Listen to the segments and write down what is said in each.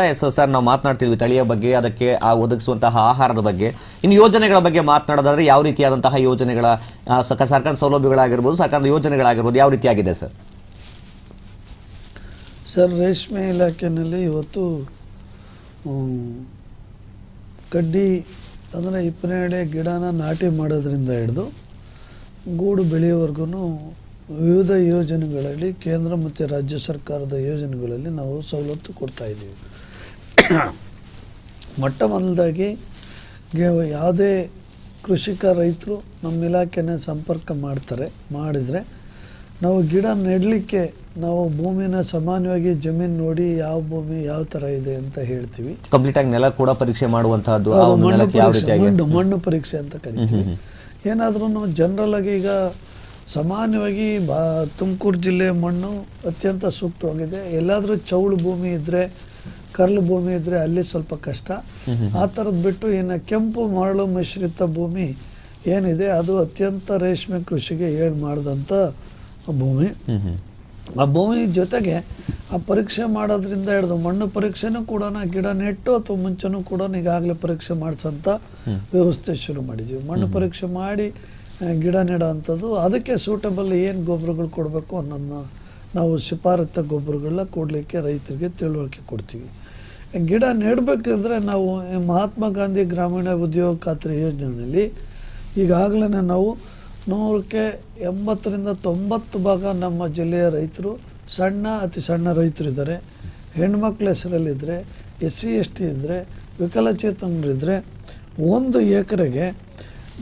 Yes sir, ನಾವು ಮಾತನಾಡ್ತಿದ್ವಿ ತಳಿಯ ಬಗ್ಗೆ, ಅದಕ್ಕೆ ಆ ಒದಗಿಸುವಂತಹ ಆಹಾರದ ಬಗ್ಗೆ. ಇನ್ನು ಯೋಜನೆಗಳ ಬಗ್ಗೆ ಮಾತನಾಡೋದಾದ್ರೆ ಯಾವ ರೀತಿಯಾದಂತಹ ಯೋಜನೆಗಳ ಸರ್ಕಾರದ ಸೌಲಭ್ಯಗಳಾಗಿರ್ಬೋದು, ಸರ್ಕಾರದ ಯೋಜನೆಗಳಾಗಿರ್ಬೋದು ಯಾವ ರೀತಿಯಾಗಿದೆ ಸರ್? ಸರ್, ರೇಷ್ಮೆ ಇಲಾಖೆಯಲ್ಲಿ ಇವತ್ತು ಕಡ್ಡಿ ಅಂದರೆ ಇಪ್ಪನೇಳೆ ಗಿಡನ ನಾಟಿ ಮಾಡೋದ್ರಿಂದ ಹಿಡಿದು ಗೂಡು ಬೆಳೆಯೋವರೆಗೂ ವಿವಿಧ ಯೋಜನೆಗಳಲ್ಲಿ ಕೇಂದ್ರ ಮತ್ತು ರಾಜ್ಯ ಸರ್ಕಾರದ ಯೋಜನೆಗಳಲ್ಲಿ ನಾವು ಸವಲತ್ತು ಕೊಡ್ತಾ ಇದ್ದೀವಿ. ಮೊಟ್ಟ ಮೊದಲದಾಗಿ ಯಾವುದೇ ಕೃಷಿಕ ರೈತರು ನಮ್ಮ ಇಲಾಖೆನ ಸಂಪರ್ಕ ಮಾಡ್ತಾರೆ ಮಾಡಿದರೆ ನಾವು ಗಿಡ ನೆಡಲಿಕ್ಕೆ ನಾವು ಭೂಮಿನ ಸಾಮಾನ್ಯವಾಗಿ ಜಮೀನು ನೋಡಿ ಯಾವ ಭೂಮಿ ಯಾವ ಥರ ಇದೆ ಅಂತ ಹೇಳ್ತೀವಿ. ಕಂಪ್ಲೀಟ್ ಆಗಿ ನೆಲ ಕೂಡ ಪರೀಕ್ಷೆ ಮಾಡುವಂತಹದ್ದು ಮಣ್ಣು ಪರೀಕ್ಷೆ ಮಣ್ಣು ಮಣ್ಣು ಪರೀಕ್ಷೆ ಅಂತ ಕರಿತೀವಿ. ಏನಾದ್ರೂ ಜನರಲ್ ಆಗಿ ಈಗ ಸಾಮಾನ್ಯವಾಗಿ ಬಾ ತುಮಕೂರು ಜಿಲ್ಲೆ ಮಣ್ಣು ಅತ್ಯಂತ ಸೂಕ್ತವಾಗಿದೆ. ಎಲ್ಲಾದರೂ ಚೌಳು ಭೂಮಿ ಇದ್ದರೆ ಕರ್ಲು ಭೂಮಿ ಇದ್ದರೆ ಅಲ್ಲಿ ಸ್ವಲ್ಪ ಕಷ್ಟ. ಆ ಥರದ್ ಬಿಟ್ಟು ಇನ್ನು ಕೆಂಪು ಮರಳು ಮಿಶ್ರಿತ ಭೂಮಿ ಏನಿದೆ ಅದು ಅತ್ಯಂತ ರೇಷ್ಮೆ ಕೃಷಿಗೆ ಏಳು ಮಾಡಿದಂಥ ಭೂಮಿ. ಆ ಭೂಮಿ ಜೊತೆಗೆ ಆ ಪರೀಕ್ಷೆ ಮಾಡೋದ್ರಿಂದ ಹಿಡಿದು ಮಣ್ಣು ಪರೀಕ್ಷೆನೂ ಕೂಡ ಗಿಡ ನೆಟ್ಟು ಅಥವಾ ಮುಂಚೆನೂ ಕೂಡ ಈಗಾಗಲೇ ಪರೀಕ್ಷೆ ಮಾಡಿಸೋಂಥ ವ್ಯವಸ್ಥೆ ಶುರು ಮಾಡಿದ್ವಿ. ಮಣ್ಣು ಪರೀಕ್ಷೆ ಮಾಡಿ ಗಿಡ ನೆಡೋ ಅಂಥದ್ದು ಅದಕ್ಕೆ ಸೂಟಬಲ್ ಏನು ಗೊಬ್ಬರಗಳು ಕೊಡಬೇಕು ಅನ್ನೋದನ್ನ ನಾವು ಶಿಫಾರತ ಗೊಬ್ಬರಗಳನ್ನ ಕೊಡಲಿಕ್ಕೆ ರೈತರಿಗೆ ತಿಳುವಳಿಕೆ ಕೊಡ್ತೀವಿ. ಗಿಡ ನೆಡಬೇಕಂದ್ರೆ ನಾವು ಮಹಾತ್ಮ ಗಾಂಧಿ ಗ್ರಾಮೀಣ ಉದ್ಯೋಗ ಖಾತ್ರಿ ಯೋಜನೆಯಲ್ಲಿ ಈಗಾಗಲೇ ನಾವು ನೂರಕ್ಕೆ ಎಂಬತ್ತರಿಂದ ತೊಂಬತ್ತು ಭಾಗ ನಮ್ಮ ಜಿಲ್ಲೆಯ ರೈತರು ಸಣ್ಣ ಅತಿ ಸಣ್ಣ ರೈತರು ಇದ್ದಾರೆ ಹೆಣ್ಮಕ್ಳ ಹೆಸರಲ್ಲಿದ್ದರೆ ಎಸ್ ಸಿ, ಎಸ್ ಟಿ ಇದ್ದರೆ ವಿಕಲಚೇತನರಿದ್ದರೆ ಒಂದು ಎಕರೆಗೆ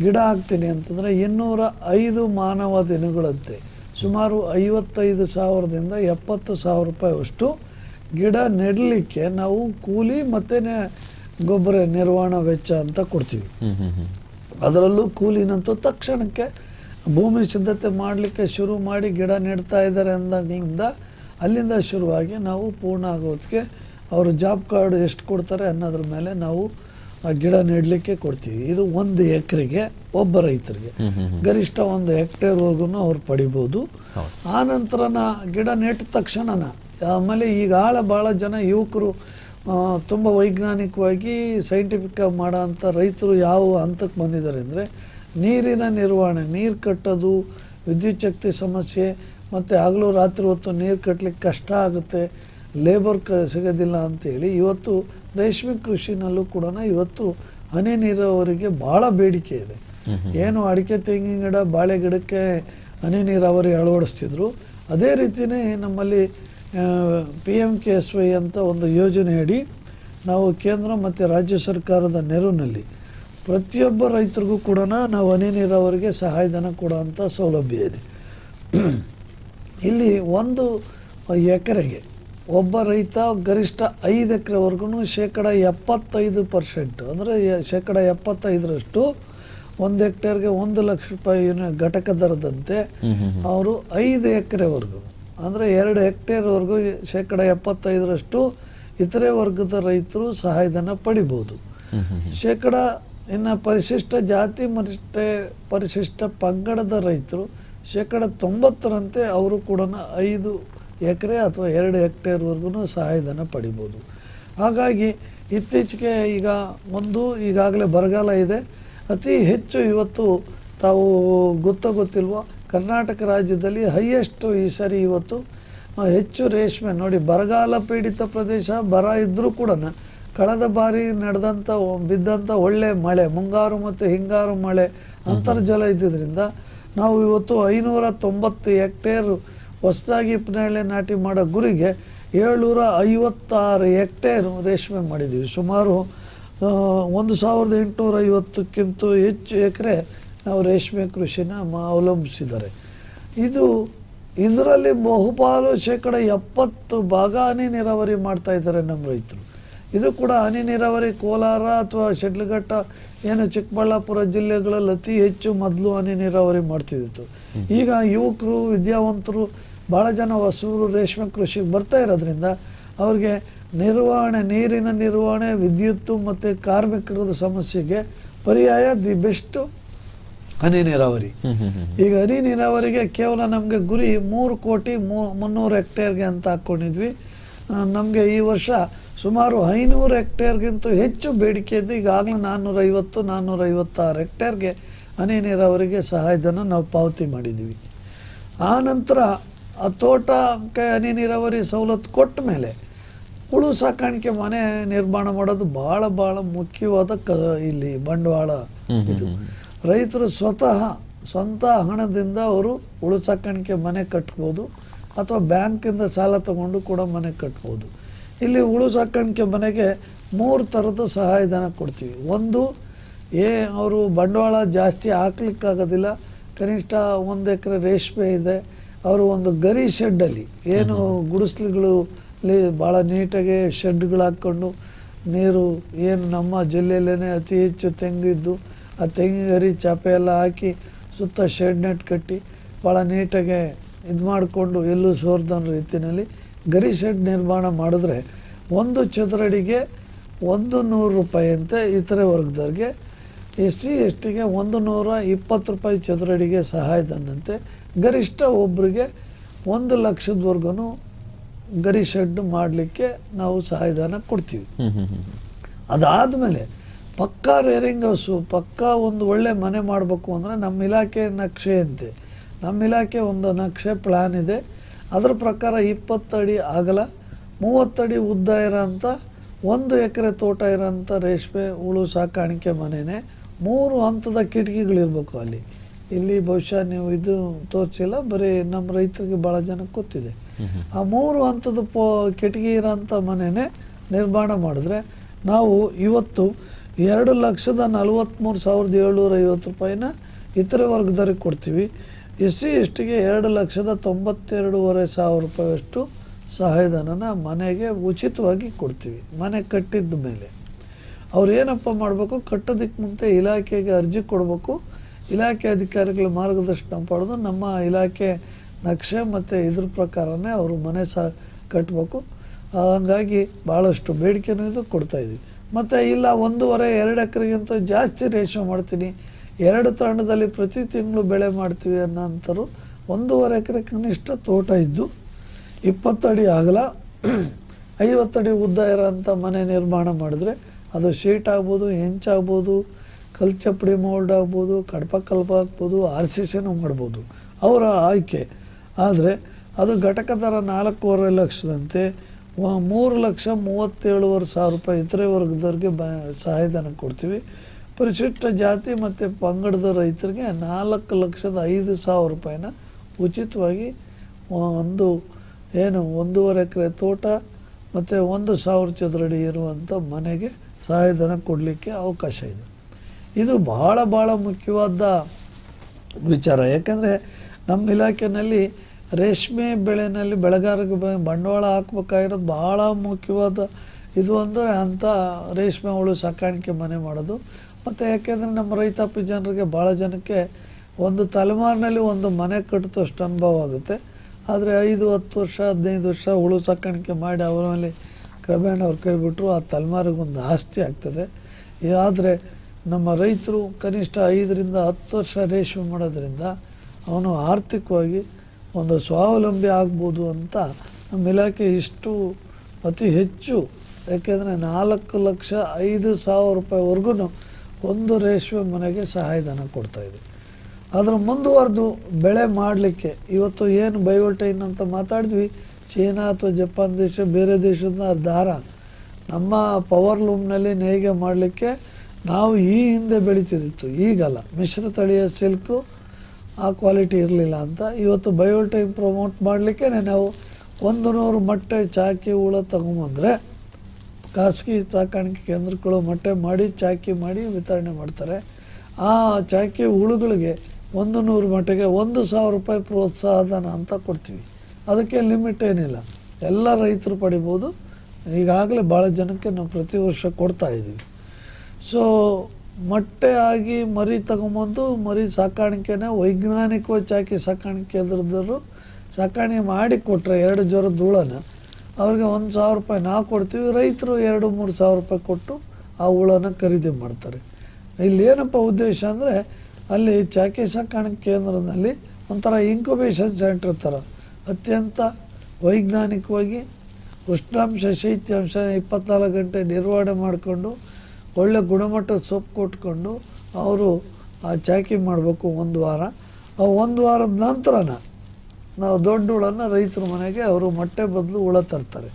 ಗಿಡ ಹಾಕ್ತೀನಿ ಅಂತಂದರೆ ಇನ್ನೂರ ಐದು ಮಾನವ ದಿನಗಳಂತೆ. ಸುಮಾರು ಐವತ್ತೈದು ಸಾವಿರದಿಂದ ಎಪ್ಪತ್ತು ಸಾವಿರ ರೂಪಾಯಿ ಅಷ್ಟು ಗಿಡ ನೆಡಲಿಕ್ಕೆ ನಾವು ಕೂಲಿ ಮತ್ತು ಗೊಬ್ಬರ ನಿರ್ವಹಣಾ ವೆಚ್ಚ ಅಂತ ಕೊಡ್ತೀವಿ. ಅದರಲ್ಲೂ ಕೂಲಿನಂತೂ ತಕ್ಷಣಕ್ಕೆ ಭೂಮಿ ಸಿದ್ಧತೆ ಮಾಡಲಿಕ್ಕೆ ಶುರು ಮಾಡಿ ಗಿಡ ನೆಡ್ತಾ ಇದ್ದಾರೆ ಅಂದಾಗಲಿಂದ ಅಲ್ಲಿಂದ ಶುರುವಾಗಿ ನಾವು ಪೂರ್ಣ ಆಗೋದಕ್ಕೆ ಅವರು ಜಾಬ್ ಕಾರ್ಡ್ ಎಷ್ಟು ಕೊಡ್ತಾರೆ ಅನ್ನೋದ್ರ ಮೇಲೆ ನಾವು ಆ ಗಿಡ ನೆಡಲಿಕ್ಕೆ ಕೊಡ್ತೀವಿ. ಇದು ಒಂದು ಎಕರೆಗೆ ಒಬ್ಬ ರೈತರಿಗೆ. ಗರಿಷ್ಠ ಒಂದು ಹೆಕ್ಟೇರ್ವರೆಗೂ ಅವ್ರು ಪಡಿಬೋದು. ಆನಂತರನ ಗಿಡ ನೆಟ್ಟ ತಕ್ಷಣನ ಆಮೇಲೆ ಈಗ ಆಳ ಭಾಳ ಜನ ಯುವಕರು ತುಂಬ ವೈಜ್ಞಾನಿಕವಾಗಿ ಸೈಂಟಿಫಿಕ್ ಮಾಡೋ ಅಂಥ ರೈತರು ಯಾವ ಹಂತಕ್ಕೆ ಬಂದಿದ್ದಾರೆ ಅಂದರೆ ನೀರಿನ ನಿರ್ವಹಣೆ ನೀರು ಕಟ್ಟೋದು ವಿದ್ಯುಚ್ಛಕ್ತಿ ಸಮಸ್ಯೆ ಮತ್ತು ಹಗಲು ರಾತ್ರಿ ಹೊತ್ತು ನೀರು ಕಟ್ಟಲಿಕ್ಕೆ ಕಷ್ಟ ಆಗುತ್ತೆ. ಲೇಬರ್ ಕ ಸಿಗೋದಿಲ್ಲ ಅಂತೇಳಿ ಇವತ್ತು ರೇಷ್ಮೆ ಕೃಷಿನಲ್ಲೂ ಕೂಡ ಇವತ್ತು ಹನಿ ನೀರಾವರಿಗೆ ಭಾಳ ಬೇಡಿಕೆ ಇದೆ. ಏನು ಅಡಿಕೆ ತೆಂಗಿನ ಗಿಡ ಬಾಳೆ ಗಿಡಕ್ಕೆ ಹನಿ ನೀರಾವರಿ ಅಳವಡಿಸ್ತಿದ್ರು. ಅದೇ ರೀತಿಯೇ ನಮ್ಮಲ್ಲಿ P M K S Y ಅಂತ ಒಂದು ಯೋಜನೆ ಅಡಿ ನಾವು ಕೇಂದ್ರ ಮತ್ತು ರಾಜ್ಯ ಸರ್ಕಾರದ ನೆರವಿನಲ್ಲಿ ಪ್ರತಿಯೊಬ್ಬ ರೈತರಿಗೂ ಕೂಡ ನಾವು ಹನಿ ನೀರಾವರಿಗೆ ಸಹಾಯಧನ ಕೊಡೋಂಥ ಸೌಲಭ್ಯ ಇದೆ. ಇಲ್ಲಿ ಒಂದು ಎಕರೆಗೆ ಒಬ್ಬ ರೈತ ಗರಿಷ್ಠ ಐದು ಎಕರೆವರೆಗೂ ಶೇಕಡ ಎಪ್ಪತ್ತೈದು ಪರ್ಸೆಂಟ್ ಅಂದರೆ ಶೇಕಡ ಎಪ್ಪತ್ತೈದರಷ್ಟು ಒಂದು ಹೆಕ್ಟೇರ್ಗೆ ಒಂದು ಲಕ್ಷ ರೂಪಾಯಿ ಘಟಕ ದರದಂತೆ ಅವರು ಐದು ಎಕರೆವರೆಗೂ ಅಂದರೆ ಎರಡು ಹೆಕ್ಟೇರ್ವರೆಗೂ ಶೇಕಡ ಎಪ್ಪತ್ತೈದರಷ್ಟು ಇತರೆ ವರ್ಗದ ರೈತರು ಸಹಾಯಧನ ಪಡಿಬೋದು. ಶೇಕಡ ಇನ್ನು ಪರಿಶಿಷ್ಟ ಜಾತಿ ಮರಿಷ್ಠೆ ಪರಿಶಿಷ್ಟ ಪಂಗಡದ ರೈತರು ಶೇಕಡ ತೊಂಬತ್ತರಂತೆ ಅವರು ಕೂಡ ಐದು ಎಕರೆ ಅಥವಾ ಎರಡು ಹೆಕ್ಟೇರ್ವರೆಗೂ ಸಹಾಯಧನ ಪಡಿಬೋದು. ಹಾಗಾಗಿ ಇತ್ತೀಚೆಗೆ ಈಗ ಒಂದು ಈಗಾಗಲೇ ಬರಗಾಲ ಇದೆ. ಅತಿ ಹೆಚ್ಚು ಇವತ್ತು ತಾವು ಗೊತ್ತೋ ಗೊತ್ತಿಲ್ವೋ ಕರ್ನಾಟಕ ರಾಜ್ಯದಲ್ಲಿ ಹೈಯೆಸ್ಟು ಈ ಸರಿ ಇವತ್ತು ಹೆಚ್ಚು ರೇಷ್ಮೆ. ನೋಡಿ ಬರಗಾಲ ಪೀಡಿತ ಪ್ರದೇಶ ಬರ ಇದ್ದರೂ ಕೂಡ ಕಳೆದ ಬಾರಿ ನಡೆದಂಥ ಬಿದ್ದಂಥ ಒಳ್ಳೆ ಮಳೆ ಮುಂಗಾರು ಮತ್ತು ಹಿಂಗಾರು ಮಳೆ ಅಂತರ್ಜಲ ಇದ್ದಿದ್ದರಿಂದ ನಾವು ಇವತ್ತು ಐನೂರ ತೊಂಬತ್ತು ಹೆಕ್ಟೇರ್ ಹೊಸದಾಗಿ ಪುನಳೆ ನಾಟಿ ಮಾಡೋ ಗುರಿಗೆ ಏಳ್ನೂರ ಐವತ್ತಾರು ಹೆಕ್ಟೇರ್ ರೇಷ್ಮೆ ಮಾಡಿದ್ದೀವಿ ಸುಮಾರು ಒಂದು ಸಾವಿರದ ಎಂಟುನೂರ ಐವತ್ತಕ್ಕಿಂತ ಹೆಚ್ಚು ಎಕರೆ ನಾವು ರೇಷ್ಮೆ ಕೃಷಿನ ಅವಲಂಬಿಸಿದ್ದಾರೆ. ಇದು ಇದರಲ್ಲಿ ಬಹುಪಾಲು ಶೇಕಡ ಎಪ್ಪತ್ತು ಭಾಗ ಹನಿ ನೀರಾವರಿ ಮಾಡ್ತಾ ಇದ್ದಾರೆ ನಮ್ಮ ರೈತರು. ಇದು ಕೂಡ ಹನಿ ನೀರಾವರಿ ಕೋಲಾರ ಅಥವಾ ಶಿಡ್ಲಘಟ್ಟ ಏನು ಚಿಕ್ಕಬಳ್ಳಾಪುರ ಜಿಲ್ಲೆಗಳಲ್ಲಿ ಅತಿ ಹೆಚ್ಚು ಮೊದಲು ಹನಿ ನೀರಾವರಿ ಮಾಡ್ತಿದ್ದಿತ್ತು. ಈಗ ಯುವಕರು ವಿದ್ಯಾವಂತರು ಭಾಳ ಜನ ಹೊಸೂರು ರೇಷ್ಮೆ ಕೃಷಿಗೆ ಬರ್ತಾ ಇರೋದ್ರಿಂದ ಅವ್ರಿಗೆ ನಿರ್ವಹಣೆ ನೀರಿನ ನಿರ್ವಹಣೆ ವಿದ್ಯುತ್ತು ಮತ್ತು ಕಾರ್ಮಿಕರದ ಸಮಸ್ಯೆಗೆ ಪರ್ಯಾಯ ದಿ ಬೆಸ್ಟು ಹನಿ ನೀರಾವರಿ. ಈಗ ಹನಿ ನೀರಾವರಿಗೆ ಕೇವಲ ನಮಗೆ ಗುರಿ ಮೂರು ಕೋಟಿ ಮೂ ಮುನ್ನೂರು ಹೆಕ್ಟೇರ್ಗೆ ಅಂತ ಹಾಕ್ಕೊಂಡಿದ್ವಿ ನಮಗೆ ಈ ವರ್ಷ ಸುಮಾರು ಐನೂರು ಹೆಕ್ಟೇರ್ಗಿಂತ ಹೆಚ್ಚು ಬೇಡಿಕೆ ಇದ್ದು ಈಗಾಗಲೇ ನಾನ್ನೂರೈವತ್ತು ನಾನ್ನೂರೈವತ್ತಾರು ಹೆಕ್ಟೇರ್ಗೆ ಹನಿ ನೀರಾವರಿಗೆ ಸಹಾಯಧನ ನಾವು ಪಾವತಿ ಮಾಡಿದ್ವಿ. ಆ ನಂತರ ಆ ತೋಟಕ್ಕೆ ಹನಿ ನೀರಾವರಿ ಸವಲತ್ತು ಕೊಟ್ಟ ಮೇಲೆ ಹುಳು ಸಾಕಾಣಿಕೆ ಮನೆ ನಿರ್ಮಾಣ ಮಾಡೋದು ಭಾಳ ಭಾಳ ಮುಖ್ಯವಾದ ಕ ಇಲ್ಲಿ ಬಂಡವಾಳ ಇದು. ರೈತರು ಸ್ವತಃ ಸ್ವಂತ ಹಣದಿಂದ ಅವರು ಹುಳು ಸಾಕಾಣಿಕೆ ಮನೆ ಕಟ್ಬೋದು ಅಥವಾ ಬ್ಯಾಂಕಿಂದ ಸಾಲ ತಗೊಂಡು ಕೂಡ ಮನೆ ಕಟ್ಬೋದು. ಇಲ್ಲಿ ಹುಳು ಸಾಕಾಣಿಕೆ ಮನೆಗೆ ಮೂರು ಥರದ ಸಹಾಯಧನ ಕೊಡ್ತೀವಿ. ಒಂದು ಏ ಅವರು ಬಂಡವಾಳ ಜಾಸ್ತಿ ಹಾಕ್ಲಿಕ್ಕಾಗೋದಿಲ್ಲ. ಕನಿಷ್ಠ ಒಂದು ಎಕರೆ ರೇಷ್ಮೆ ಇದೆ. ಅವರು ಒಂದು ಗರಿ ಶೆಡ್ಡಲ್ಲಿ ಏನು ಗುಡಿಸ್ಲುಗಳು ಭಾಳ ನೀಟಾಗಿ ಶೆಡ್ಗಳು ಹಾಕ್ಕೊಂಡು ನೀರು ಏನು ನಮ್ಮ ಜಿಲ್ಲೆಯಲ್ಲೇ ಅತಿ ಹೆಚ್ಚು ತೆಂಗಿದ್ದು ಆ ತೆಂಗಿನ ಗರಿ ಚಾಪೆ ಎಲ್ಲ ಹಾಕಿ ಸುತ್ತ ಶೆಡ್ ನೆಟ್ ಕಟ್ಟಿ ಭಾಳ ನೀಟಾಗೆ ಇದು ಮಾಡಿಕೊಂಡು ಎಲ್ಲೂ ಸೋರ್ದನ ರೀತಿಯಲ್ಲಿ ಗರಿ ಶೆಡ್ ನಿರ್ಮಾಣ ಮಾಡಿದ್ರೆ ಒಂದು ಚದರಡಿಗೆ ಒಂದು ನೂರು ರೂಪಾಯಿ ಅಂತೆ ಇತರೆ ವರ್ಗದವ್ರಿಗೆ ಎಸ್ ಸಿ ಎಸ್ ಟಿಗೆ ಒಂದು ನೂರ ಇಪ್ಪತ್ತು ರೂಪಾಯಿ ಚದರಡಿಗೆ ಸಹಾಯಧನಂತೆ ಗರಿಷ್ಠ ಒಬ್ಬರಿಗೆ ಒಂದು ಲಕ್ಷದವರೆಗೂ ಗರಿ ಶೆಡ್ ಮಾಡಲಿಕ್ಕೆ ನಾವು ಸಹಾಯಧನ ಕೊಡ್ತೀವಿ. ಅದಾದಮೇಲೆ ಪಕ್ಕಾ ರೇರಿಂಗ್ ಹೌಸು ಪಕ್ಕಾ ಒಂದು ಒಳ್ಳೆ ಮನೆ ಮಾಡಬೇಕು ಅಂದರೆ ನಮ್ಮ ಇಲಾಖೆ ನಕ್ಷೆ ಅಂತೆ. ನಮ್ಮ ಇಲಾಖೆ ಒಂದು ನಕ್ಷೆ ಪ್ಲ್ಯಾನ್ ಇದೆ. ಅದರ ಪ್ರಕಾರ ಇಪ್ಪತ್ತಡಿ ಅಗಲ ಮೂವತ್ತಡಿ ಉದ್ದ ಇರೋಂಥ ಒಂದು ಎಕರೆ ತೋಟ ಇರೋಂಥ ರೇಷ್ಮೆ ಹುಳು ಸಾಕಾಣಿಕೆ ಮನೆನೇ ಮೂರು ಹಂತದ ಕಿಟಕಿಗಳಿರ್ಬೇಕು ಅಲ್ಲಿ. ಇಲ್ಲಿ ಬಹುಶಃ ನೀವು ಇದು ತೋರಿಸಿಲ್ಲ ಬರೀ ನಮ್ಮ ರೈತರಿಗೆ ಭಾಳ ಜನಕ್ಕೆ ಗೊತ್ತಿದೆ. ಆ ಮೂರು ಹಂತದ ಪೋ ಕಿಟಕಿ ಇರೋಂಥ ಮನೆಯೇ ನಿರ್ಮಾಣ ಮಾಡಿದ್ರೆ ನಾವು ಇವತ್ತು ಎರಡು ಲಕ್ಷದ ನಲವತ್ತ್ಮೂರು ಸಾವಿರದ ಏಳ್ನೂರ ಐವತ್ತು ರೂಪಾಯಿನ ಇತರೆ ವರ್ಗದವ್ರಿಗೆ ಕೊಡ್ತೀವಿ. ಎಸ್ ಸಿ ಎಸ್ ಟಿಗೆ ಎರಡು ಲಕ್ಷದ ತೊಂಬತ್ತೆರಡೂವರೆ ಸಾವಿರ ರೂಪಾಯಿಯಷ್ಟು ಸಹಾಯಧನನ ಮನೆಗೆ ಉಚಿತವಾಗಿ ಕೊಡ್ತೀವಿ ಮನೆ ಕಟ್ಟಿದ ಮೇಲೆ ಅವ್ರು ಏನಪ್ಪ ಮಾಡಬೇಕು ಕಟ್ಟೋದಕ್ಕೆ ಮುಂಚೆ ಇಲಾಖೆಗೆ ಅರ್ಜಿ ಕೊಡಬೇಕು ಇಲಾಖೆ ಅಧಿಕಾರಿಗಳ ಮಾರ್ಗದರ್ಶನ ಪಡೆದು ನಮ್ಮ ಇಲಾಖೆ ನಕ್ಷೆ ಮತ್ತು ಇದ್ರ ಪ್ರಕಾರನೇ ಅವರು ಮನೆ ಸಹ ಕಟ್ಟಬೇಕು ಹಾಗಾಗಿ ಭಾಳಷ್ಟು ಬೇಡಿಕೆನೂ ಇದು ಕೊಡ್ತಾಯಿದ್ವಿ ಮತ್ತು ಇಲ್ಲ, ಒಂದೂವರೆ, ಎರಡು ಎಕರೆಗಿಂತ ಜಾಸ್ತಿ ರೇಷ್ಮೆ ಮಾಡ್ತೀನಿ. ಎರಡು ತಾಂಡದಲ್ಲಿ ಪ್ರತಿ ತಿಂಗಳು ಬೆಳೆ ಮಾಡ್ತೀವಿ ಅನ್ನೋಂಥರು ಒಂದೂವರೆ ಎಕರೆ ಕನಿಷ್ಠ ತೋಟ ಇದ್ದು ಇಪ್ಪತ್ತಡಿ ಆಗಲ ಐವತ್ತಡಿ ಉದ್ದ ಇರೋಂಥ ಮನೆ ನಿರ್ಮಾಣ ಮಾಡಿದ್ರೆ ಅದು ಶೀಟ್ ಆಗ್ಬೋದು ಹೆಂಚಾಗ್ಬೋದು ಕಲ್ಚಪ್ಪಡಿ ಮೋಲ್ಡ್ ಆಗ್ಬೋದು, ಕಡಪ ಕಲ್ಪ ಹಾಕ್ಬೋದು ಆರ್ ಸಿ ಸಿನೂ ಮಾಡ್ಬೋದು. ಅವರ ಆಯ್ಕೆ. ಆದರೆ ಅದು ಘಟಕ ದರ ನಾಲ್ಕೂವರೆ ಲಕ್ಷದಂತೆ ಮೂರು ಲಕ್ಷ ಮೂವತ್ತೇಳುವರೆ ಸಾವಿರ ರೂಪಾಯಿ ಇತರೆ ವರ್ಗದವ್ರಿಗೆ ಬ ಸಹಾಯಧನ ಕೊಡ್ತೀವಿ. ಪರಿಶಿಷ್ಟ ಜಾತಿ ಮತ್ತು ಪಂಗಡದ ರೈತರಿಗೆ ನಾಲ್ಕು ಲಕ್ಷದ ಐದು ಸಾವಿರ ರೂಪಾಯಿನ ಉಚಿತವಾಗಿ ಒಂದು ಏನು ಒಂದೂವರೆ ಎಕರೆ ತೋಟ ಮತ್ತು ಒಂದು ಸಾವಿರ ಚದರಡಿ ಇರುವಂಥ ಮನೆಗೆ ಸಹಾಯಧನ ಕೊಡಲಿಕ್ಕೆ ಅವಕಾಶ ಇದೆ. ಇದು ಬಹಳ ಬಹಳ ಮುಖ್ಯವಾದ ವಿಚಾರ. ಯಾಕಂದರೆ ನಮ್ಮ ಇಲಾಖೆಯಲ್ಲಿ ರೇಷ್ಮೆ ಬೆಳೆನಲ್ಲಿ ಬೆಳೆಗಾರರಿಗೆ ಬಂಡವಾಳ ಹಾಕ್ಬೇಕಾಗಿರೋದು ಬಹಳ ಮುಖ್ಯವಾದ ಇದು ಅಂದರೆ ಅಂಥ ರೇಷ್ಮೆ ಹುಳು ಸಾಕಾಣಿಕೆ ಮನೆ ಮಾಡೋದು. ಮತ್ತು ಯಾಕೆಂದರೆ ನಮ್ಮ ರೈತಾಪಿ ಜನರಿಗೆ ಭಾಳ ಜನಕ್ಕೆ ಒಂದು ತಲೆಮಾರಿನಲ್ಲಿ ಒಂದು ಮನೆ ಕಟ್ಟಿದಷ್ಟು ಅನುಭವ ಆಗುತ್ತೆ. ಆದರೆ ಐದು, ಹತ್ತು ವರ್ಷ, ಹದಿನೈದು ವರ್ಷ ಹುಳು ಸಾಕಾಣಿಕೆ ಮಾಡಿ ಅವರಲ್ಲಿ ಕ್ರಮೇಣ ಅವ್ರು ಕೈ ಬಿಟ್ಟರು ಆ ತಲೆಮಾರಿಗೆ ಒಂದು ಆಸ್ತಿ ಆಗ್ತದೆ. ಆದರೆ ನಮ್ಮ ರೈತರು ಕನಿಷ್ಠ ಐದರಿಂದ ಹತ್ತು ವರ್ಷ ರೇಷ್ಮೆ ಮಾಡೋದ್ರಿಂದ ಅವನು ಆರ್ಥಿಕವಾಗಿ ಒಂದು ಸ್ವಾವಲಂಬಿ ಆಗ್ಬೋದು ಅಂತ ನಮ್ಮ ಇಲಾಖೆ ಇಷ್ಟು ಅತಿ ಹೆಚ್ಚು. ಯಾಕೆಂದರೆ ನಾಲ್ಕು ಲಕ್ಷ ಐದು ಸಾವಿರ ರೂಪಾಯಿವರೆಗೂ ಒಂದು ರೇಷ್ಮೆ ಮನೆಗೆ ಸಹಾಯಧನ ಕೊಡ್ತಾಯಿದೆ ಅದರ ಮುಂದುವರೆದು ಬೆಳೆ ಮಾಡಲಿಕ್ಕೆ ಇವತ್ತು ಏನು ಬಯೋಟೈನ್ ಅಂತ ಮಾತಾಡಿದ್ವಿ. ಚೀನಾ ಅಥವಾ ಜಪಾನ್ ದೇಶ ಬೇರೆ ದೇಶದ ದಾರ. ನಮ್ಮ ಪವರ್ ಲೂಮ್ನಲ್ಲಿ ನೇಯ್ಗೆ ಮಾಡಲಿಕ್ಕೆ ನಾವು ಈ ಹಿಂದೆ ಬೆಳೀತಿದ್ದಿತ್ತು ಈಗಲ್ಲ. ಮಿಶ್ರ ತಳಿಯ ಸಿಲ್ಕು ಆ ಕ್ವಾಲಿಟಿ ಇರಲಿಲ್ಲ ಅಂತ ಇವತ್ತು ಬಯೋಟೆಕ್ ಪ್ರಮೋಟ್ ಮಾಡಲಿಕ್ಕೆ ನಾವು ಒಂದು ನೂರು ಮೊಟ್ಟೆ ಚಾಕಿ ಹುಳ ತಗೊಂಬಂದರೆ ಖಾಸಗಿ ಸಾಕಾಣಿಕೆ ಕೇಂದ್ರಗಳು ಮೊಟ್ಟೆ ಮಾಡಿ ಚಾಕಿ ಮಾಡಿ ವಿತರಣೆ ಮಾಡ್ತಾರೆ. ಆ ಚಾಕಿ ಹುಳುಗಳಿಗೆ ಒಂದು ನೂರು ಮೊಟ್ಟೆಗೆ ಒಂದು ಸಾವಿರ ರೂಪಾಯಿ ಪ್ರೋತ್ಸಾಹಧನ ಅಂತ ಕೊಡ್ತೀವಿ. ಅದಕ್ಕೆ ಲಿಮಿಟ್ ಏನಿಲ್ಲ. ಎಲ್ಲ ರೈತರು ಪಡಿಬೋದು. ಈಗಾಗಲೇ ಭಾಳ ಜನಕ್ಕೆ ನಾವು ಪ್ರತಿ ವರ್ಷ ಕೊಡ್ತಾ ಇದ್ದೀವಿ. ಸೊ ಮೊಟ್ಟೆ ಆಗಿ ಮರಿ ತಗೊಂಬಂದು ಮರಿ ಸಾಕಾಣಿಕೆನ ವೈಜ್ಞಾನಿಕವಾಗಿ ಚಾಕಿ ಸಾಕಾಣಿಕೆ ಎದುರಿದ್ರು ಸಾಕಾಣಿಕೆ ಮಾಡಿ ಕೊಟ್ಟರೆ ಎರಡು ಜ್ವರ ಧೂಳನ, ಅವ್ರಿಗೆ ಒಂದು ಸಾವಿರ ರೂಪಾಯಿ ನಾವು ಕೊಡ್ತೀವಿ, ರೈತರು ಎರಡು ಮೂರು ಸಾವಿರ ರೂಪಾಯಿ ಕೊಟ್ಟು ಆ ಹುಳನ ಖರೀದಿ ಮಾಡ್ತಾರೆ. ಇಲ್ಲಿ ಏನಪ್ಪ ಉದ್ದೇಶ ಅಂದರೆ ಅಲ್ಲಿ ಚಾಕಿ ಸಾಕಾಣಿಕೆ ಕೇಂದ್ರದಲ್ಲಿ ಒಂಥರ ಇನ್ಕ್ಯುಬೇಷನ್ ಸೆಂಟ್ರ್ ಥರ ಅತ್ಯಂತ ವೈಜ್ಞಾನಿಕವಾಗಿ ಉಷ್ಣಾಂಶ, ಶೈತ್ಯಾಂಶ ಇಪ್ಪತ್ನಾಲ್ಕು ಗಂಟೆ ನಿರ್ವಹಣೆ ಮಾಡಿಕೊಂಡು ಒಳ್ಳೆ ಗುಣಮಟ್ಟದ ಸೊಪ್ಪು ಕೊಟ್ಕೊಂಡು ಅವರು ಆ ಚಾಕಿ ಮಾಡಬೇಕು ಒಂದು ವಾರ. ಆ ಒಂದು ವಾರದ ನಂತರನ ನಾವು ದೊಡ್ಡ ಹುಳನ್ನು ರೈತರ ಮನೆಗೆ ಅವರು ಮೊಟ್ಟೆ ಬದಲು ಹುಳ ತರ್ತಾರೆ.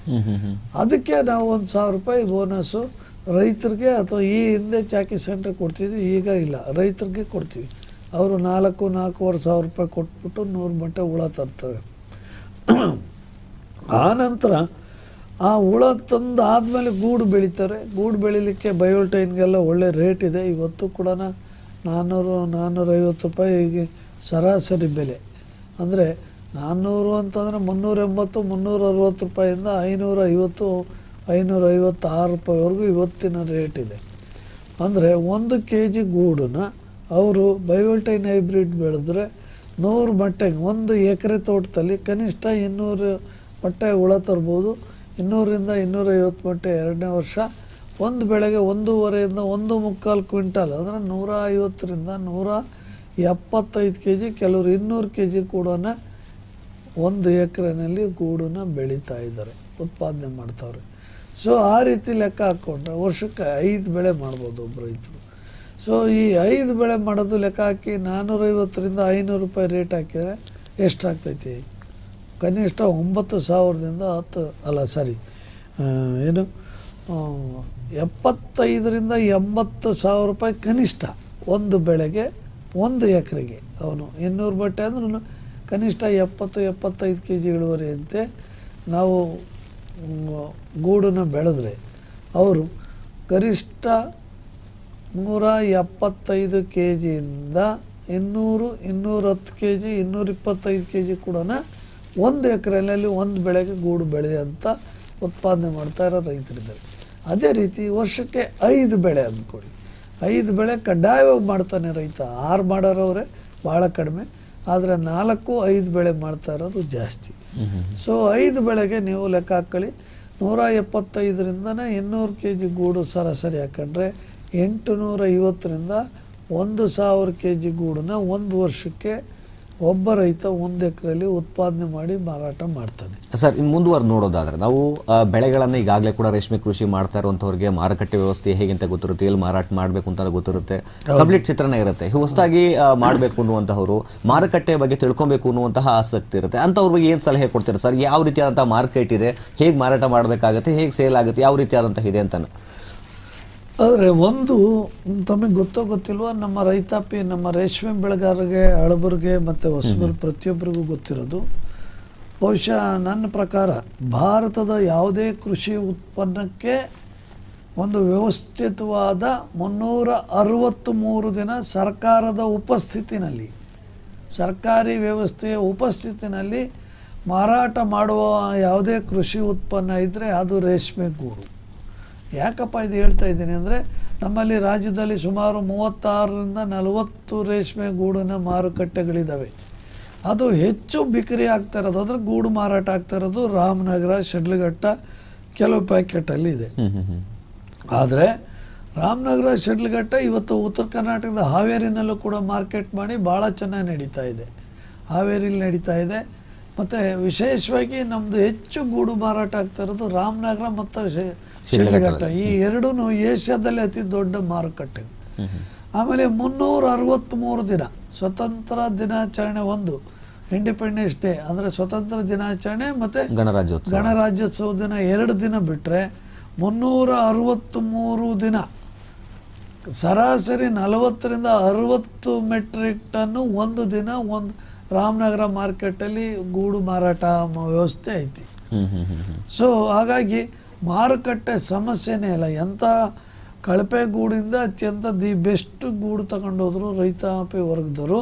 ಅದಕ್ಕೆ ನಾವು ಒಂದು ಸಾವಿರ ರೂಪಾಯಿ ಬೋನಸ್ಸು ರೈತರಿಗೆ ಅಥವಾ ಈ ಹಿಂದೆ ಚಾಕಿ ಸೆಂಟ್ರ್ ಕೊಡ್ತಿದ್ವಿ ಈಗ ಇಲ್ಲ. ರೈತರಿಗೆ ಕೊಡ್ತೀವಿ. ಅವರು ನಾಲ್ಕು ನಾಲ್ಕೂವರೆ ಸಾವಿರ ರೂಪಾಯಿ ಕೊಟ್ಬಿಟ್ಟು ನೂರು ಮೊಟ್ಟೆ ಹುಳ ತರ್ತಾರೆ. ಆ ನಂತರ ಆ ಹುಳ ತಂದು ಆದಮೇಲೆ ಗೂಡು ಬೆಳೀತಾರೆ. ಗೂಡು ಬೆಳಿಲಿಕ್ಕೆ ಬಯೋಟೈನ್ಗೆಲ್ಲ ಒಳ್ಳೆ ರೇಟ್ ಇದೆ. ಇವತ್ತು ಕೂಡ ನಾನ್ನೂರು ರೂಪಾಯಿ ಈಗ ಸರಾಸರಿ ಬೆಲೆ. ಅಂದರೆ ನಾನ್ನೂರು ಅಂತಂದರೆ ಮುನ್ನೂರ ಎಂಬತ್ತು ಮುನ್ನೂರ ಅರವತ್ತು ರೂಪಾಯಿಂದ ಐನೂರ ಐವತ್ತು ಐನೂರ ಐವತ್ತಾರು ರೂಪಾಯಿವರೆಗೂ ಇವತ್ತಿನ ರೇಟ್ ಇದೆ. ಅಂದರೆ ಒಂದು ಕೆ ಜಿ ಗೂಡನ್ನ ಅವರು ಬಯೋಟೈನ್ ಹೈಬ್ರಿಡ್ ಬೆಳೆದ್ರೆ ನೂರು ಬಟ್ಟೆಗೆ ಒಂದು ಎಕರೆ ತೋಟದಲ್ಲಿ ಕನಿಷ್ಠ ಇನ್ನೂರು ಮೊಟ್ಟೆ ಹುಳ ತರ್ಬೋದು. ಇನ್ನೂರಿಂದ ಇನ್ನೂರೈವತ್ತು ಮೊಟ್ಟೆ ಎರಡನೇ ವರ್ಷ. ಒಂದು ಬೆಳೆಗೆ ಒಂದೂವರೆಯಿಂದ ಒಂದು ಮುಕ್ಕಾಲು ಕ್ವಿಂಟಲ್, ಅಂದರೆ ನೂರ ಐವತ್ತರಿಂದ ನೂರ ಎಪ್ಪತ್ತೈದು ಕೆ ಜಿ ಕೆಲವರು ಇನ್ನೂರು ಕೆ ಜಿ ಕೂಡ ಒಂದು ಎಕರೆನಲ್ಲಿ ಗೂಡನ್ನ ಬೆಳೀತಾ ಇದ್ದಾರೆ, ಉತ್ಪಾದನೆ ಮಾಡ್ತಾವ್ರೆ. ಸೊ ಆ ರೀತಿ ಲೆಕ್ಕ ಹಾಕ್ಕೊಂಡ್ರೆ ವರ್ಷಕ್ಕೆ ಐದು ಬೆಳೆ ಮಾಡ್ಬೋದು ಒಬ್ಬ ರೈತರು. ಸೊ ಈ ಐದು ಬೆಳೆ ಮಾಡೋದು ಲೆಕ್ಕ ಹಾಕಿ ನಾನ್ನೂರೈವತ್ತರಿಂದ ಐನೂರು ರೂಪಾಯಿ ರೇಟ್ ಹಾಕಿದರೆ ಎಷ್ಟಾಗ್ತೈತಿ? ಕನಿಷ್ಠ ಒಂಬತ್ತು ಸಾವಿರದಿಂದ ಹತ್ತು, ಅಲ್ಲ ಸಾರಿ ಏನು? ಎಪ್ಪತ್ತೈದರಿಂದ ಎಂಬತ್ತು ಸಾವಿರ ರೂಪಾಯಿ ಕನಿಷ್ಠ ಒಂದು ಬೆಳೆಗೆ, ಒಂದು ಎಕರೆಗೆ. ಅವನು ಇನ್ನೂರು ಬಟ್ಟೆ ಅಂದ್ರೂ ಕನಿಷ್ಠ ಎಪ್ಪತ್ತು, ಎಪ್ಪತ್ತೈದು ಕೆ ಜಿ ಇಳುವರಿಯಂತೆ ನಾವು ಗೂಡನ್ನು ಬೆಳೆದ್ರೆ ಅವರು ಗರಿಷ್ಠ ನೂರ ಎಪ್ಪತ್ತೈದು ಕೆ ಜಿಯಿಂದ ಇನ್ನೂರು, ಇನ್ನೂರತ್ತು ಕೆ ಜಿ ಇನ್ನೂರಿಪ್ಪತ್ತೈದು ಕೆ ಜಿ ಕೂಡ ಒಂದು ಎಕರೆಯಲ್ಲಿ ಒಂದು ಬೆಳೆಗೆ ಗೂಡು ಬೆಳೆ ಅಂತ ಉತ್ಪಾದನೆ ಮಾಡ್ತಾ ಇರೋ ರೈತರಿದ್ದಾರೆ. ಅದೇ ರೀತಿ ವರ್ಷಕ್ಕೆ ಐದು ಬೆಳೆ ಅಂದ್ಕೊಳ್ಳಿ. ಐದು ಬೆಳೆ ಕಡ್ಡಾಯವಾಗಿ ಮಾಡ್ತಾನೆ ರೈತ. ಆರು ಮಾಡೋರವ್ರೆ ಭಾಳ ಕಡಿಮೆ. ಆದರೆ ನಾಲ್ಕು ಐದು ಬೆಳೆ ಮಾಡ್ತಾ ಇರೋರು ಜಾಸ್ತಿ. ಸೊ ಐದು ಬೆಳೆಗೆ ನೀವು ಲೆಕ್ಕ ಹಾಕ್ಕೊಳ್ಳಿ. ನೂರ ಎಪ್ಪತ್ತೈದರಿಂದನೇ ಇನ್ನೂರು ಕೆ ಜಿ ಗೂಡು ಸರಾಸರಿ ಹಾಕೊಂಡ್ರೆ ಎಂಟು ನೂರ ಐವತ್ತರಿಂದ ಒಂದು ಸಾವಿರ ಕೆ ಜಿ ಗೂಡನ್ನ ಒಂದು ವರ್ಷಕ್ಕೆ ಒಬ್ಬ ರೈತ ಒಂದು ಎಕರೆಯಲ್ಲಿ ಉತ್ಪಾದನೆ ಮಾಡಿ ಮಾರಾಟ ಮಾಡ್ತಾನೆ. ಸರ್ ಇನ್ನು ಮುಂದುವರೆದು ನೋಡೋದಾದರೆ ನಾವು ಬೆಳೆಗಳನ್ನು ಈಗಾಗಲೇ ಕೂಡ ರೇಷ್ಮೆ ಕೃಷಿ ಮಾಡ್ತಾ ಇರುವಂಥವ್ರಿಗೆ ಮಾರುಕಟ್ಟೆ ವ್ಯವಸ್ಥೆ ಹೇಗೆ ಅಂತ ಗೊತ್ತಿರುತ್ತೆ ಎಲ್ಲಿ ಮಾರಾಟ ಮಾಡಬೇಕು ಅಂತ ಗೊತ್ತಿರುತ್ತೆ. ಕಂಪ್ಲೀಟ್ ಚಿತ್ರಣ ಇರುತ್ತೆ. ಹೊಸದಾಗಿ ಮಾಡಬೇಕು ಅನ್ನುವಂಥವ್ರು ಮಾರುಕಟ್ಟೆ ಬಗ್ಗೆ ತಿಳ್ಕೊಬೇಕು ಅನ್ನುವಂತಹ ಆಸಕ್ತಿ ಇರುತ್ತೆ. ಅಂಥವ್ರಿಗೆ ಏನು ಸಲಹೆ ಕೊಡ್ತೀರಾ ಸರ್? ಯಾವ ರೀತಿಯಾದಂಥ ಮಾರ್ಕೆಟ್ ಇದೆ? ಹೇಗೆ ಮಾರಾಟ ಮಾಡಬೇಕಾಗುತ್ತೆ? ಹೇಗೆ ಸೇಲ್ ಆಗುತ್ತೆ? ಯಾವ ರೀತಿಯಾದಂಥ ಇದೆ ಅಂತ ಆದರೆ ಒಂದು ತಮಗೆ ಗೊತ್ತೋ ಗೊತ್ತಿಲ್ವ ನಮ್ಮ ರೈತಾಪಿ ನಮ್ಮ ರೇಷ್ಮೆ ಬೆಳೆಗಾರರಿಗೆ ಹಳಬರಿಗೆ ಮತ್ತು ಹೊಸಬರು ಪ್ರತಿಯೊಬ್ಬರಿಗೂ ಗೊತ್ತಿರೋದು. ಬಹುಶಃ ನನ್ನ ಪ್ರಕಾರ ಭಾರತದ ಯಾವುದೇ ಕೃಷಿ ಉತ್ಪನ್ನಕ್ಕೆ ಒಂದು ವ್ಯವಸ್ಥಿತವಾದ ಮುನ್ನೂರ ಅರವತ್ತು ಮೂರು ದಿನ ಸರ್ಕಾರದ ಉಪಸ್ಥಿತಿನಲ್ಲಿ ಸರ್ಕಾರಿ ವ್ಯವಸ್ಥೆಯ ಉಪಸ್ಥಿತಿನಲ್ಲಿ ಮಾರಾಟ ಮಾಡುವ ಯಾವುದೇ ಕೃಷಿ ಉತ್ಪನ್ನ ಇದ್ದರೆ ಅದು ರೇಷ್ಮೆ ಗೂಡು. ಯಾಕಪ್ಪ ಇದು ಹೇಳ್ತಾ ಇದ್ದೀನಿ ಅಂದರೆ ನಮ್ಮಲ್ಲಿ ರಾಜ್ಯದಲ್ಲಿ ಸುಮಾರು ಮೂವತ್ತಾರರಿಂದ ನಲವತ್ತು ರೇಷ್ಮೆ ಗೂಡಿನ ಮಾರುಕಟ್ಟೆಗಳಿದ್ದಾವೆ ಅದು ಹೆಚ್ಚು ಬಿಕ್ರಿ ಆಗ್ತಾ ಇರೋದು ಅಂದರೆ ಗೂಡು ಮಾರಾಟ ಆಗ್ತಾ ಇರೋದು ರಾಮನಗರ ಶಡ್ಲಘಟ್ಟ ಕೆಲವು ಪ್ಯಾಕೆಟಲ್ಲಿ ಇದೆ. ಆದರೆ ರಾಮನಗರ ಶಡ್ಲಘಟ್ಟ ಇವತ್ತು ಉತ್ತರ ಕರ್ನಾಟಕದ ಹಾವೇರಿನಲ್ಲೂ ಕೂಡ ಮಾರ್ಕೆಟ್ ಮಾಡಿ ಭಾಳ ಚೆನ್ನಾಗಿ ನಡೀತಾ ಇದೆ. ಹಾವೇರಿಲಿ ನಡೀತಾ ಇದೆ. ಮತ್ತು ವಿಶೇಷವಾಗಿ ನಮ್ಮದು ಹೆಚ್ಚು ಗೂಡು ಮಾರಾಟ ಆಗ್ತಾ ಇರೋದು ರಾಮನಗರ ಮತ್ತು ಶಿಡ್ಲಘಟ್ಟ ಈ ಎರಡೂ ಏಷ್ಯಾದಲ್ಲಿ ಅತಿ ದೊಡ್ಡ ಮಾರುಕಟ್ಟೆ. ಆಮೇಲೆ ಮುನ್ನೂರ ಅರವತ್ತ್ಮೂರು ದಿನ ಸ್ವತಂತ್ರ ದಿನಾಚರಣೆ ಒಂದು ಇಂಡಿಪೆಂಡೆನ್ಸ್ ಡೇ ಅಂದರೆ ಸ್ವತಂತ್ರ ದಿನಾಚರಣೆ ಮತ್ತು ಗಣರಾಜ್ಯೋತ್ಸವ. ಗಣರಾಜ್ಯೋತ್ಸವ ದಿನ ಎರಡು ದಿನ ಬಿಟ್ಟರೆ ಮುನ್ನೂರ ಅರವತ್ತ್ಮೂರು ದಿನ. ಸರಾಸರಿ ನಲವತ್ತರಿಂದ ಅರವತ್ತು ಮೆಟ್ರಿಕ್ ಟನ್ನು ಒಂದು ದಿನ ಒಂದು ರಾಮನಗರ ಮಾರ್ಕೆಟಲ್ಲಿ ಗೂಡು ಮಾರಾಟ ವ್ಯವಸ್ಥೆ ಐತಿ. ಸೊ ಹಾಗಾಗಿ ಮಾರುಕಟ್ಟೆ ಸಮಸ್ಯೆನೇ ಇಲ್ಲ. ಎಂಥ ಕಳಪೆ ಗೂಡಿಂದ ಅತ್ಯಂತ ದಿ ಬೆಸ್ಟ್ ಗೂಡು ತಗೊಂಡೋದ್ರು ರೈತಾಪಿ ವರ್ಗದವರು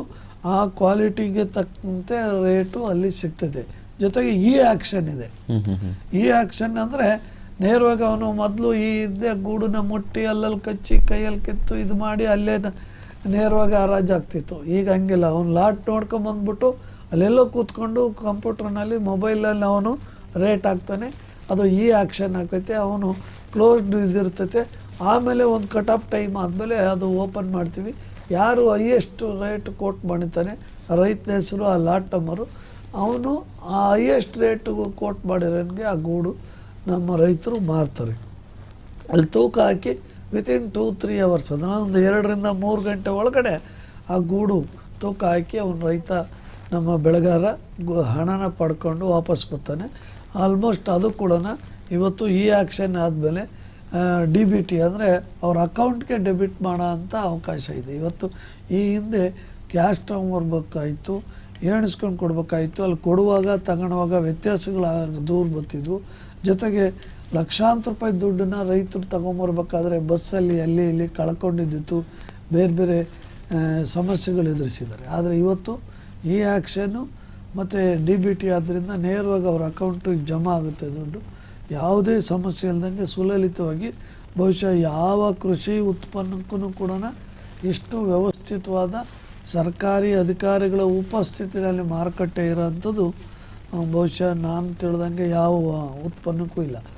ಆ ಕ್ವಾಲಿಟಿಗೆ ತಕ್ಕಂತೆ ರೇಟು ಅಲ್ಲಿ ಸಿಗ್ತದೆ. ಜೊತೆಗೆ ಈ ಆ್ಯಕ್ಷನ್ ಇದೆ. ಈ ಆ್ಯಕ್ಷನ್ ಅಂದರೆ ನೇರವಾಗಿ ಅವನು ಮೊದಲು ಈ ಇದ್ದೇ ಗೂಡನ್ನ ಮುಟ್ಟಿ ಅಲ್ಲಲ್ಲಿ ಕಚ್ಚಿ ಕೈಯಲ್ಲಿ ಕಿತ್ತು ಇದು ಮಾಡಿ ಅಲ್ಲೇ ನೇರವಾಗಿ ನೇರವಾಗಿ ಹರಾಜಾಗ್ತಿತ್ತು ಈಗ ಹಂಗಿಲ್ಲ. ಅವನು ಲಾಟ್ ನೋಡ್ಕೊಂಬಂದ್ಬಿಟ್ಟು ಅಲ್ಲೆಲ್ಲೋ ಕೂತ್ಕೊಂಡು ಕಂಪ್ಯೂಟರ್ನಲ್ಲಿ ಮೊಬೈಲಲ್ಲಿ ಅವನು ರೇಟ್ ಹಾಕ್ತಾನೆ. ಅದು ಈ ಆ್ಯಕ್ಷನ್ ಆಗ್ತೈತೆ ಅವನು ಕ್ಲೋಸ್ಡ್ ಇದಿರ್ತೈತೆ ಆಮೇಲೆ ಒಂದು ಕಟ್ ಆಫ್ ಟೈಮ್ ಆದಮೇಲೆ ಅದು ಓಪನ್ ಮಾಡ್ತೀವಿ. ಯಾರು ಹೈಯೆಸ್ಟ್ ರೇಟ್ ಕೋಟ್ ಮಾಡಿರ್ತಾನೆ, ರೈತನ ಹೆಸರು ಆ ಲಾಟ್ ಅವನು ಆ ಹೈಯೆಸ್ಟ್ ರೇಟ್ ಕೋಟ್ ಮಾಡಿರೋನಿಗೆ ಆ ಗೂಡು ನಮ್ಮ ರೈತರು ಮಾರ್ತಾರೆ. ಅಲ್ಲಿ ತೂಕ ಹಾಕಿ ವಿತಿನ್ ಟೂ ತ್ರೀ ಅವರ್ಸ್ ಅದನ್ನ ಒಂದು ಎರಡರಿಂದ ಮೂರು ಗಂಟೆ ಒಳಗಡೆ ಆ ಗೂಡು ತೂಕ ಹಾಕಿ ಅವನು ರೈತ ನಮ್ಮ ಬೆಳೆಗಾರ ಹಣನ ಪಡ್ಕೊಂಡು ವಾಪಸ್ ಬರ್ತಾನೆ. ಆಲ್ಮೋಸ್ಟ್ ಅದು ಕೂಡ ಇವತ್ತು ಈ ಆ್ಯಕ್ಷನ್ ಆದಮೇಲೆ ಡಿ ಬಿ ಟಿ ಅಂದರೆ ಅವ್ರ ಅಕೌಂಟ್ಗೆ ಡೆಬಿಟ್ ಮಾಡೋ ಅಂಥ ಅವಕಾಶ ಇದೆ. ಇವತ್ತು ಈ ಹಿಂದೆ ಕ್ಯಾಶ್ ತೊಗೊಂಬರ್ಬೇಕಾಯಿತು ಏಣಿಸ್ಕೊಂಡು ಕೊಡಬೇಕಾಯ್ತು, ಅಲ್ಲಿ ಕೊಡುವಾಗ ತಗೊಳುವಾಗ ವ್ಯತ್ಯಾಸಗಳ ದೂರ ಬರ್ತಿದ್ವು. ಜೊತೆಗೆ ಲಕ್ಷಾಂತರ ರೂಪಾಯಿ ದುಡ್ಡನ್ನ ರೈತರು ತಗೊಂಬರ್ಬೇಕಾದ್ರೆ ಬಸ್ಸಲ್ಲಿ, ಅಲ್ಲಿ, ಇಲ್ಲಿ ಕಳ್ಕೊಂಡಿದ್ದಿತ್ತು. ಬೇರೆ ಬೇರೆ ಸಮಸ್ಯೆಗಳು ಎದುರಿಸಿದ್ದಾರೆ. ಆದರೆ ಇವತ್ತು ಈ ಆ್ಯಕ್ಷನ್ನು ಮತ್ತು ಡಿ ಬಿ ಟಿ ಆದ್ದರಿಂದ ನೇರವಾಗಿ ಅವ್ರ ಅಕೌಂಟಿಗೆ ಜಮಾ ಆಗುತ್ತೆ ದುಡ್ಡು ಯಾವುದೇ ಸಮಸ್ಯೆ ಇಲ್ಲದಂಗೆ ಸುಲಲಿತವಾಗಿ ಬಹುಶಃ ಯಾವ ಕೃಷಿ ಉತ್ಪನ್ನಕ್ಕೂ ಕೂಡ ಇಷ್ಟು ವ್ಯವಸ್ಥಿತವಾದ ಸರ್ಕಾರಿ ಅಧಿಕಾರಿಗಳ ಉಪಸ್ಥಿತಿಯಲ್ಲಿ ಮಾರುಕಟ್ಟೆ ಇರೋವಂಥದ್ದು ಆ, ಬಹುಶಃ ನಾನು ತಿಳಿದಂಗೆ ಯಾವ ಉತ್ಪನ್ನಕ್ಕೂ ಇಲ್ಲ.